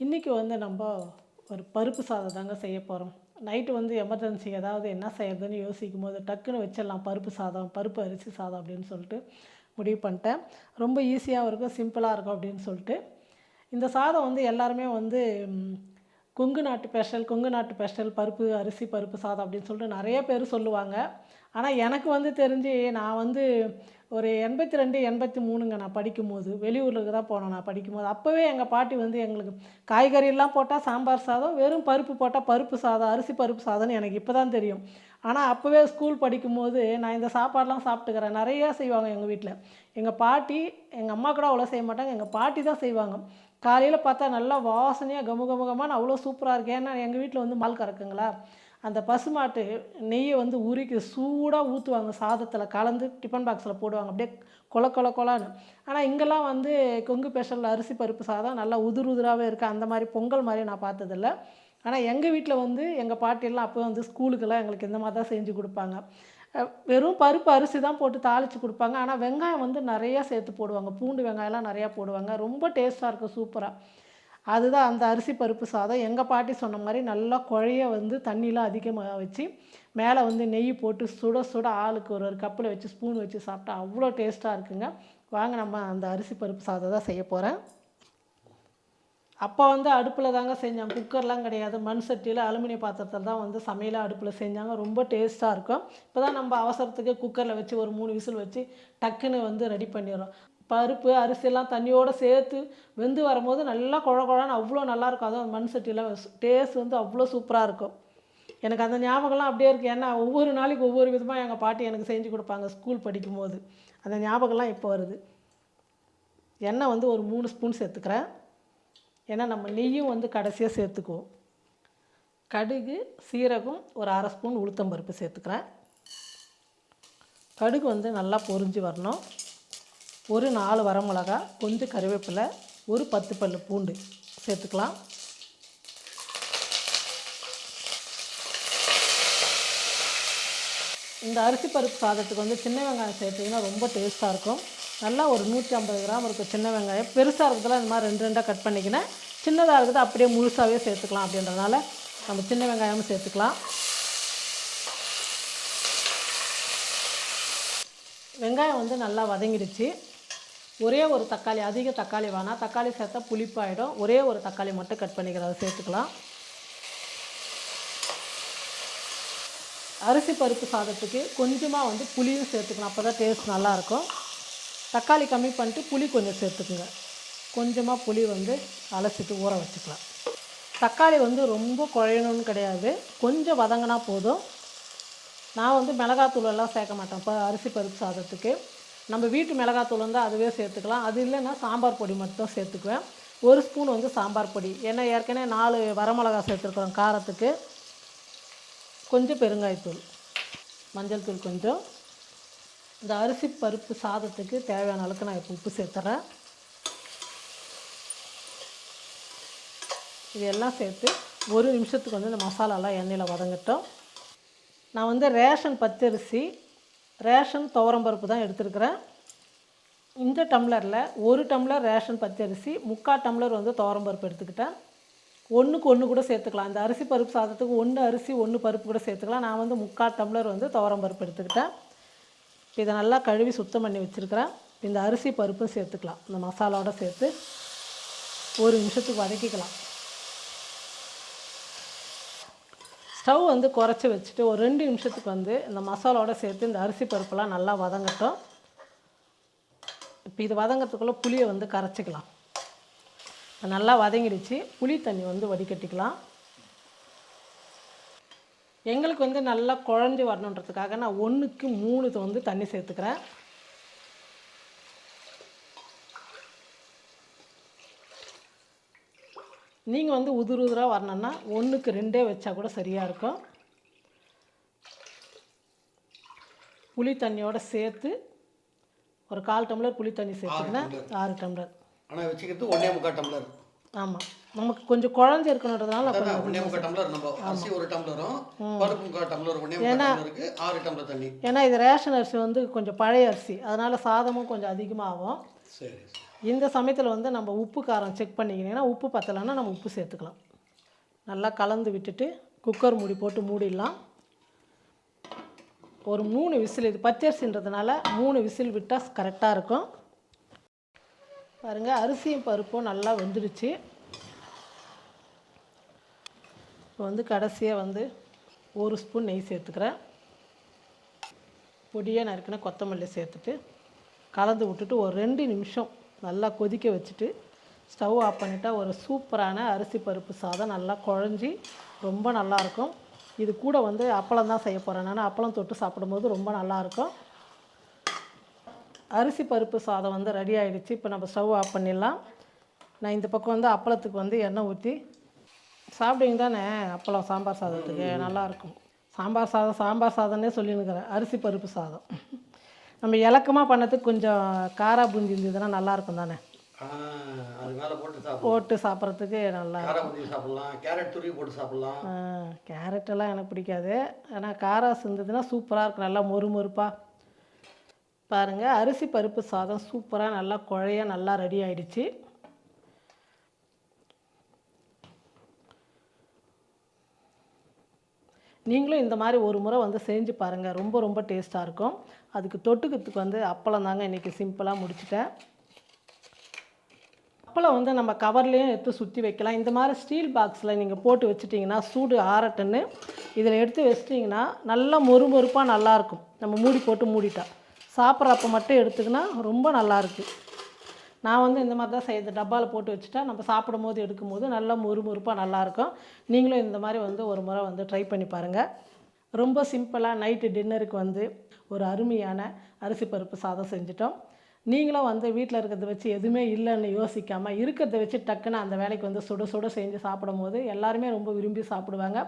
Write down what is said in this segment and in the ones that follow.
இன்றைக்கி வந்து நம்ம ஒரு பருப்பு சாதம் தாங்க செய்ய போகிறோம் நைட்டு வந்து எமர்ஜென்சி ஏதாவது என்ன செய்யறதுன்னு யோசிக்கும் போது டக்குன்னு வச்சிடலாம். பருப்பு சாதம் பருப்பு அரிசி சாதம் அப்படின்னு சொல்லிட்டு முடிவு பண்ணிட்டேன். ரொம்ப ஈஸியாகவும் இருக்கும் சிம்பிளாக இருக்கும் அப்படின்னு சொல்லிட்டு. இந்த சாதம் வந்து எல்லாருமே வந்து கொங்கு நாட்டு ஸ்பெஷல் கொங்கு நாட்டு ஸ்பெஷல் பருப்பு அரிசி பருப்பு சாதம் அப்படின்னு சொல்லிட்டு நிறைய பேர் சொல்லுவாங்க. ஆனால் எனக்கு வந்து தெரிஞ்சு நான் வந்து ஒரு எண்பத்தி ரெண்டு எண்பத்தி மூணுங்க நான் படிக்கும்போது வெளியூருக்கு தான் போனேன் நான் படிக்கும்போது. அப்போவே எங்கள் பாட்டி வந்து எங்களுக்கு காய்கறியெல்லாம் போட்டால் சாம்பார் சாதம் வெறும் பருப்பு போட்டால் பருப்பு சாதம் அரிசி பருப்பு சாதம்னு எனக்கு இப்போ தான் தெரியும். ஆனால் அப்போவே ஸ்கூல் படிக்கும்போது நான் இந்த சாப்பாடெலாம் சாப்பிட்டுக்கிறேன். நிறையா செய்வாங்க எங்கள் வீட்டில் எங்கள் பாட்டி எங்கள் அம்மா கூட அவ்வளோ செய்ய மாட்டாங்க. எங்கள் பாட்டி தான் செய்வாங்க. காலையில் பார்த்தா நல்லா வாசனையாக கம கம கமான அவ்வளோ சூப்பராக இருக்கு ஏன்னா எங்கள் வீட்டில் வந்து மால் கறக்குங்களா? அந்த பசுமாட்டு நெய்யை வந்து உருக்கி சூடாக ஊற்றுவாங்க சாதத்தில் கலந்து டிஃபன் பாக்ஸில் போடுவாங்க. அப்படியே கொல கொல கொலான்னு. ஆனால் இங்கெல்லாம் வந்து கொங்கு ஸ்பெஷல் அரிசி பருப்பு சாதம் நல்லா உதிர் உதிராகவே இருக்குது அந்த மாதிரி பொங்கல் மாதிரி நான் பார்த்ததில்ல. ஆனால் எங்கள் வீட்டில் வந்து எங்கள் பாட்டியெல்லாம் அப்போ வந்து ஸ்கூலுக்கெல்லாம் எங்களுக்கு இந்த மாதிரி தான் செஞ்சு கொடுப்பாங்க. வெறும் பருப்பு அரிசி தான் போட்டு தாளித்து கொடுப்பாங்க. ஆனால் வெங்காயம் வந்து நிறையா சேர்த்து போடுவாங்க. பூண்டு வெங்காயம்லாம் நிறையா போடுவாங்க. ரொம்ப டேஸ்ட்டாக இருக்கும் சூப்பராக அதுதான் அந்த அரிசி பருப்பு சாதம். எங்கள் பாட்டி சொன்ன மாதிரி நல்லா குழைய வந்து தண்ணிலாம் அதிகமாக வச்சு மேலே வந்து நெய் போட்டு சுட சுட ஆளுக்கு ஒரு ஒரு கப்பில் வச்சு ஸ்பூன் வச்சு சாப்பிட்டா அவ்வளோ டேஸ்ட்டாக இருக்குங்க. வாங்க நம்ம அந்த அரிசி பருப்பு சாதம் தான் செய்ய போகிறேன் அப்போ வந்து அடுப்பில் தாங்க செஞ்சாங்க குக்கர்லாம் கிடையாது. மண் சட்டியில் அலுமினிய பாத்திரத்தில் தான் வந்து சமையலாக அடுப்பில் செஞ்சாங்க. ரொம்ப டேஸ்ட்டாக இருக்கும். இப்போ தான் நம்ம அவசரத்துக்கு குக்கரில் வச்சு ஒரு மூணு விசில் வச்சு டக்குன்னு வந்து ரெடி பண்ணிடுறோம். பருப்பு அரிசியெல்லாம் தண்ணியோடு சேர்த்து வெந்து வரும்போது நல்லா குழ குழன்னு அவ்வளோ நல்லாயிருக்கும் அதுவும் மண் சட்டியில் டேஸ்ட் வந்து அவ்வளோ சூப்பராக இருக்கும். எனக்கு அந்த ஞாபகம்லாம் அப்படியே இருக்குது ஏன்னா ஒவ்வொரு நாளைக்கு ஒவ்வொரு விதமாக எங்கள் பாட்டி எனக்கு செஞ்சு கொடுப்பாங்க ஸ்கூல் படிக்கும்போது. அந்த ஞாபகம்லாம் இப்போ வருது. எண்ணெய் வந்து ஒரு மூணு ஸ்பூன் சேர்த்துக்கிறேன். ஏன்னா நம்ம நெய்யும் வந்து கடைசியாக சேர்த்துக்குவோம். கடுகு சீரகம் ஒரு அரை ஸ்பூன் உளுத்தம்பருப்பு சேர்த்துக்கிறேன். கடுகு வந்து நல்லா பொரிஞ்சு வரணும். ஒரு நாலு வரமிளகா கொஞ்சம் கருவேப்பிலை ஒரு பத்து பல்லு பூண்டு சேர்த்துக்கலாம். இந்த அரிசி பருப்பு சாதத்துக்கு வந்து சின்ன வெங்காயம் சேர்த்திங்கன்னா ரொம்ப டேஸ்ட்டாக இருக்கும். நல்லா ஒரு நூற்றி ஐம்பது கிராம் இருக்கும் சின்ன வெங்காயம். பெருசாக இருக்கிறதுல இந்த மாதிரி ரெண்டு ரெண்டாக கட் பண்ணிக்கினேன். சின்னதாக இருக்குது அப்படியே முழுசாகவே சேர்த்துக்கலாம் அப்படின்றனால நம்ம சின்ன வெங்காயமும் சேர்த்துக்கலாம். வெங்காயம் வந்து நல்லா வதங்கிடுச்சு. ஒரே ஒரு தக்காளி அதிக தக்காளி வேணாம். தக்காளி சேர்த்தா புளிப்பாயிடும். ஒரே ஒரு தக்காளி மட்டும் கட் பண்ணிக்கிறத சேர்த்துக்கலாம். அரிசி பருப்பு சாதத்துக்கு கொஞ்சமாக வந்து புளியும் சேர்த்துக்கலாம் அப்போ தான் டேஸ்ட் நல்லாயிருக்கும் தக்காளி கம்மி பண்ணிட்டு புளி கொஞ்சம் சேர்த்துக்குங்க. கொஞ்சமாக புளி வந்து அலசிட்டு ஊற வச்சுக்கலாம். தக்காளி வந்து ரொம்ப குழையணும்னு கிடையாது. கொஞ்சம் வதங்கினா போதும். நான் வந்து மிளகாத்தூளெல்லாம் சேர்க்க மாட்டேன். இப்போ அரிசி பருப்பு சாதத்துக்கு. நம்ம வீட்டு மிளகாத்தூள் வந்து அதுவே சேர்த்துக்கலாம். அது இல்லைன்னா சாம்பார் பொடி மட்டும் சேர்த்துக்குவேன். ஒரு ஸ்பூன் வந்து சாம்பார் பொடி. ஏன்னா ஏற்கனவே நாலு வரமிளகா சேர்த்துருக்குறோம் காரத்துக்கு. கொஞ்சம் பெருங்காயத்தூள். மஞ்சள் தூள் கொஞ்சம். இந்த அரிசி பருப்பு சாதத்துக்கு தேவையான அளவுக்கு நான் இப்போ உப்பு சேர்த்துறேன். இது எல்லாம் சேர்த்து ஒரு நிமிஷத்துக்கு வந்து இந்த மசாலாலாம் எண்ணெயில் வதங்கட்டும். நான் வந்து ரேஷன் பச்சரிசி ரேஷன் துவரம்பருப்பு தான் எடுத்துருக்கிறேன். இந்த டம்ளரில் ஒரு டம்ளர் ரேஷன் பச்சரிசி முக்கால் டம்ளர் வந்து துவரம்பருப்பு எடுத்துக்கிட்டேன். ஒன்றுக்கு ஒன்று கூட சேர்த்துக்கலாம். இந்த அரிசி பருப்பு சாதத்துக்கு ஒன்று அரிசி ஒன்று பருப்பு கூட சேர்த்துக்கலாம். நான் வந்து முக்கால் டம்ளர் வந்து துவரம்பருப்பு எடுத்துக்கிட்டேன். இப்போ இதை நல்லா கழுவி சுத்தம் பண்ணி வச்சுருக்கிறேன். இந்த அரிசி பருப்பும் சேர்த்துக்கலாம். இந்த மசாலாவோட சேர்த்து ஒரு நிமிஷத்துக்கு வதக்கிக்கலாம். ஸ்டவ் வந்து குறைச்சி வச்சுட்டு ஒரு ரெண்டு நிமிஷத்துக்கு வந்து இந்த மசாலாவோட சேர்த்து இந்த அரிசி பருப்பெல்லாம் நல்லா வதங்கட்டும். இப்போ இது வதங்கிறதுக்குள்ளே புளியை வந்து கரைச்சிக்கலாம். நல்லா வதங்கிடுச்சு. புளி தண்ணி வந்து வடிகட்டிக்கலாம். எங்களுக்கு வந்து நல்லா குழஞ்சி வரணுன்றதுக்காக நான் ஒன்றுக்கு மூணு வந்து தண்ணி சேர்த்துக்கிறேன். நீங்கள் வந்து உதிர் உதிராக வரணுன்னா ஒன்றுக்கு ரெண்டே வச்சா கூட சரியாக இருக்கும். புளி தண்ணியோட சேர்த்து ஒரு கால் டம்ளர் புளி தண்ணி சேர்த்துக்கினேன் ஆறு டம்ளர். ஆனால் வச்சுக்கிறது ஒன்றே முக்கால் டம்ளர். ஆமாம் நமக்கு கொஞ்சம் குழஞ்சி இருக்கணுன்றதுனால ஒன்றே முக்கால் டம்ளர் நம்ம அரிசி ஒரு டம்ளரும் பருப்பு முக்கால் டம்ளர் ஒன்றே முக்கால் டம்ளருக்கு ஆறு டம்ளர் தண்ணி. ஏன்னா இது ரேஷன் அரிசி வந்து கொஞ்சம் பழைய அரிசி அதனால் சாதமும் கொஞ்சம் அதிகமாக ஆகும் சரி சரி. இந்த சமயத்தில் வந்து நம்ம உப்பு காரம் செக் பண்ணிக்கினீங்கன்னா உப்பு பத்தலைன்னா நம்ம உப்பு சேர்த்துக்கலாம். நல்லா கலந்து விட்டுட்டு குக்கர் மூடி போட்டு மூடிடலாம். ஒரு மூணு விசில் இது பச்சரிசின்றதுனால மூணு விசில் விட்டால் கரெக்டாக இருக்கும். பாருங்கள் அரிசியும் பருப்பும் நல்லா வெந்துடுச்சு. இப்போ வந்து கடைசியாக வந்து ஒரு ஸ்பூன் நெய் சேர்த்துக்கிறேன். பொடியாக நறுக்கின கொத்தமல்லி சேர்த்துட்டு கலந்து விட்டுட்டு ஒரு ரெண்டு நிமிஷம் நல்லா கொதிக்க வச்சுட்டு ஸ்டவ் ஆஃப் பண்ணிட்டா ஒரு சூப்பரான அரிசி பருப்பு சாதம் நல்லா குழஞ்சி ரொம்ப நல்லாயிருக்கும் இது கூட வந்து அப்பளம் தான் செய்ய போகிறேன் நான் அப்பளம் தொட்டு சாப்பிடும்போது ரொம்ப நல்லாயிருக்கும் அரிசி பருப்பு சாதம் வந்து ரெடி ஆகிடுச்சு இப்போ நம்ம ஸ்டவ் ஆஃப் பண்ணிடலாம். நான் இந்த பக்கம் வந்து அப்பளத்துக்கு வந்து எண்ணெய் ஊற்றி சாப்பிடுவீங்க தானே அப்பளம் சாம்பார் சாதத்துக்கு. நல்லாயிருக்கும். சாம்பார் சாதம் சாம்பார் சாதம்னே சொல்லினுக்கிறேன் அரிசி பருப்பு சாதம். நம்ம இலக்கமாக பண்ணதுக்கு கொஞ்சம் காரா பூந்தி இருந்ததுன்னா நல்லாயிருக்கும் தானே ஆ, அது மேலே போட்டு சாப்பிட்றதுக்கு நல்லா காரா சாப்பிடலாம். கேரட் துருவி போட்டு சாப்பிடலாம். ஆ, கேரட் எல்லாம் எனக்கு பிடிக்காது. ஆனால் காராஸ் இருந்ததுன்னா சூப்பராக இருக்கும். நல்லா மொறு மொறுப்பாக பாருங்கள் அரிசி பருப்பு சாதம் சூப்பராக நல்லா குழைய நல்லா ரெடி ஆயிடுச்சு. நீங்களும் இந்த மாதிரி ஒரு முறை வந்து செஞ்சு பாருங்கள் ரொம்ப ரொம்ப டேஸ்ட்டாக இருக்கும். அதுக்கு தொட்டுக்கிறதுக்கு வந்து அப்பளம் தாங்க இன்றைக்கி சிம்பிளாக முடிச்சிட்டேன். அப்பளம் வந்து நம்ம கவர்லேயும் எடுத்து சுற்றி வைக்கலாம். இந்த மாதிரி ஸ்டீல் பாக்ஸில் நீங்கள் போட்டு வச்சுட்டிங்கன்னா சூடு ஆறட்டுன்னு இதில் எடுத்து வச்சிட்டிங்கன்னா நல்லா மொறுமொறுப்பாக நல்லாயிருக்கும் நம்ம மூடி போட்டு மூடிட்டா. சாப்பிட்றப்ப மட்டும் எடுத்துக்கினா ரொம்ப நல்லாயிருக்கு நான் வந்து இந்த மாதிரி தான் செய்யுது டப்பாவில் போட்டு வச்சுட்டா நம்ம சாப்பிடும் போது எடுக்கும்போது நல்லா முறுமுறுப்பாக நல்லாயிருக்கும் நீங்களும் இந்த மாதிரி வந்து ஒரு முறை வந்து ட்ரை பண்ணி பாருங்கள் ரொம்ப சிம்பிளாக நைட்டு டின்னருக்கு வந்து ஒரு அருமையான அரிசி பருப்பு சாதம் செஞ்சிட்டோம். நீங்களும் வந்து வீட்டில் இருக்கிறத வச்சு எதுவுமே இல்லைன்னு யோசிக்காமல் இருக்கிறத வச்சு டக்குன்னு அந்த வேலைக்கு வந்து சுட சுட செஞ்சு சாப்பிடும்போது எல்லாருமே ரொம்ப விரும்பி சாப்பிடுவாங்க.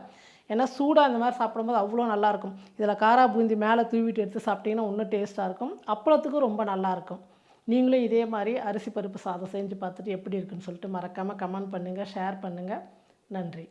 ஏன்னா சூடாக அந்த மாதிரி சாப்பிடும்போது அவ்வளோ நல்லாயிருக்கும் இதில் காரா பூந்தி மேலே தூவிட்டு எடுத்து சாப்பிட்டிங்கன்னா இன்னும் டேஸ்ட்டாக இருக்கும். அப்பளத்துக்கும் ரொம்ப நல்லாயிருக்கும் நீங்களும் இதே மாதிரி அரிசி பருப்பு சாதம் செஞ்சு பார்த்துட்டு எப்படி இருக்குன்னு சொல்லிட்டு மறக்காமல் கமெண்ட் பண்ணுங்கள் ஷேர் பண்ணுங்கள் நன்றி.